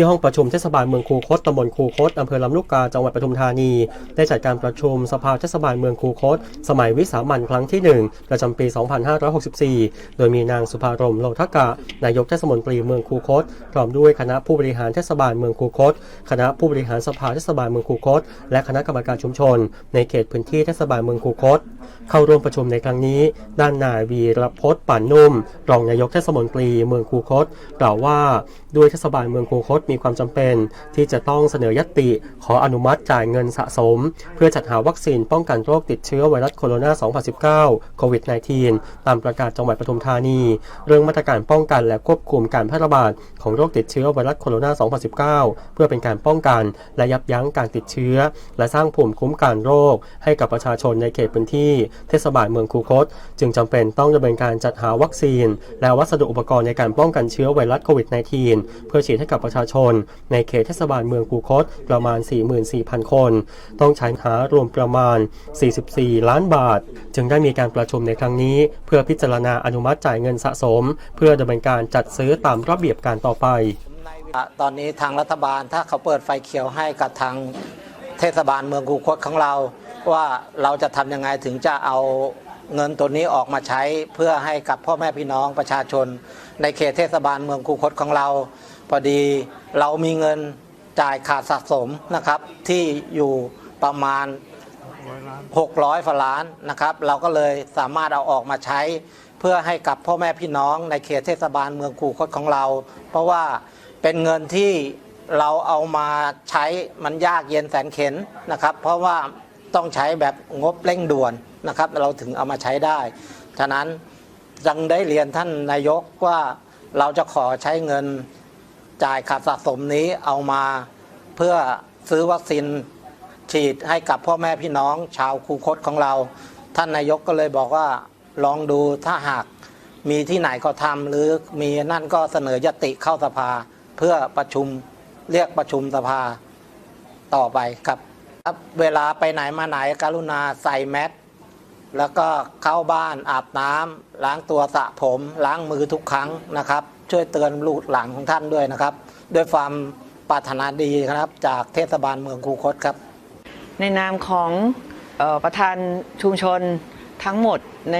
ที่ห้องประชุมเทศบาลเมืองคูคตตำบลคูคตอำเภอลำลูกกาจังหวัดปทุมธานี ได้จัดการประชุมสภาเทศบาลเมืองคูคต สมัยวิสามันครั้งที่ 1 ประจำปี 2564 โดยมีนางสุภารมโลทกะ นายกเทศมนตรีเมืองคูคต พร้อมด้วยคณะผู้บริหารเทศบาลเมืองคูคต คณะผู้บริหารสภาเทศบาลเมืองคูคต และคณะกรรมการชุมชน ในเขตพื้นที่เทศบาลเมืองคูคต เข้าร่วมประชุมในครั้งนี้ ด้านนายวีรพจน์ป่านนุ่ม รองนายกเทศมนตรีเมืองคูคต กล่าวว่าด้วยเทศบาลเมืองคูคตมีความจำเป็นที่จะต้องเสนอยติ ขออนุมัติจ่ายเงินสะสม เพื่อจัดหาวัคซีนป้องกันโรคติดเชื้อไวรัสโคโรนา 2019 โควิด -19 ตามประกาศจังหวัดปทุมธานี เรื่องมาตรการป้องกันและควบคุมการแพร่ระบาดของโรคติดเชื้อไวรัสโคโรนา 2019 เพื่อเป็นการป้องกันและยับยั้งการติดเชื้อ และสร้างภูมิคุ้มกันโรค ให้กับประชาชนในเขตพื้นที่เทศบาลเมืองคูคต จึงจำเป็นต้องดำเนินการจัดหาวัคซีน และวัสดุอุปกรณ์ในการป้องกันเชื้อไวรัสโควิด -19 เพื่อฉีดให้กับประชาชนในเขตเทศบาลเมืองคูคตประมาณ 44,000 คน ต้องใช้หารวมประมาณ 44 ล้านบาท จึงได้มีการประชุมในครั้งนี้ เพื่อพิจารณาอนุมัติจ่ายเงินสะสม เพื่อดำเนินการจัดซื้อตามระเบียบการต่อไป ตอนนี้ทางรัฐบาลถ้าเขาเปิดไฟเขียวให้กับทางเทศบาลเมืองกูคตของเรา ว่าเราจะทำยังไงถึงจะเอาเงินตัวนี้ออกมาใช้เพื่อให้กับพ่อแม่พี่น้องประชาชน ในเขตเทศบาลเมืองกูคตของเรา พอดีเรามีเงินจ่ายขาดสะสมนะครับที่อยู่ประมาณ 600ฝาล้านนะครับ เราก็เลยสามารถเอาออกมาใช้ เพื่อให้กับพ่อแม่พี่น้องในเขตเทศบาลเมืองคูคตของเรา เพราะว่าเป็นเงินที่เราเอามาใช้มันยากเย็นแสนเข็นนะครับ เพราะว่าต้องใช้แบบงบเร่งด่วนนะครับ เราถึงเอามาใช้ได้ ฉะนั้นจังได้เรียนท่านนายกว่าเราจะขอใช้เงิน จ่ายขาดสะสมนี้เอามาเพื่อซื้อวัคซีนฉีดให้กับพ่อแม่พี่น้องชาวคูคตของเรา ท่านนายกก็เลยบอกว่าลองดูถ้าหากมีที่ไหนก็ทำหรือมีนั่นก็เสนอยติเข้าสภา เพื่อประชุมเรียกประชุมสภาต่อไปครับเวลาไปไหนมาไหนกรุณาใส่แมสแล้วก็เข้าบ้านอาบน้ำล้างตัวสระผม ล้างมือทุกครั้งนะครับ ช่วยเตือนลูกหลานของท่านด้วยนะครับ ด้วยความปรารถนาดีครับจากเทศบาลเมืองคูคตครับ ในนามของออประธานชุมชนทั้งหมดใน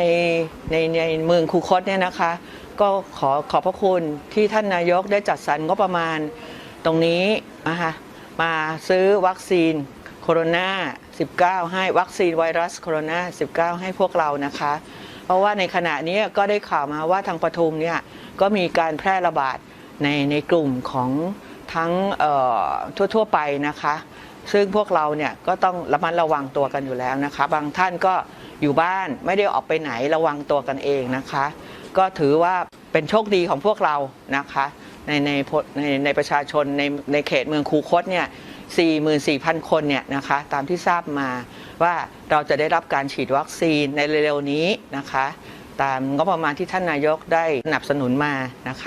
ในในเมืองคูคตเนี่ยนะคะ ก็ขอขอบพระคุณที่ท่านนายกได้จัดสรรงบประมาณตรงนี้นะคะมาซื้อวัคซีนโคโรนา19 ให้วัคซีนไวรัสโคโรนา19 ให้พวกเรานะคะ เพราะว่าในขณะนี้ก็ได้ข่าวมาว่าทางปทุมเนี่ยก็มีการแพร่ระบาดในในกลุ่มของทั้งทั่ว ๆ ไปนะคะ ซึ่งพวกเราเนี่ยก็ต้องระมัดระวังตัวกันอยู่แล้วนะคะ บางท่านก็อยู่บ้านไม่ได้ออกไปไหนระวังตัวกันเองนะคะ ก็ถือว่าเป็นโชคดีของพวกเรานะคะ ในในในในประชาชนในในเขตเมืองคูคตเนี่ย 44,000 คนเนี่ยนะคะตามที่ทราบมาว่าเราจะได้รับการฉีดวัคซีนในเร็วๆนี้นะคะ ตามงบประมาณที่ท่านนายกได้สนับสนุนมานะคะ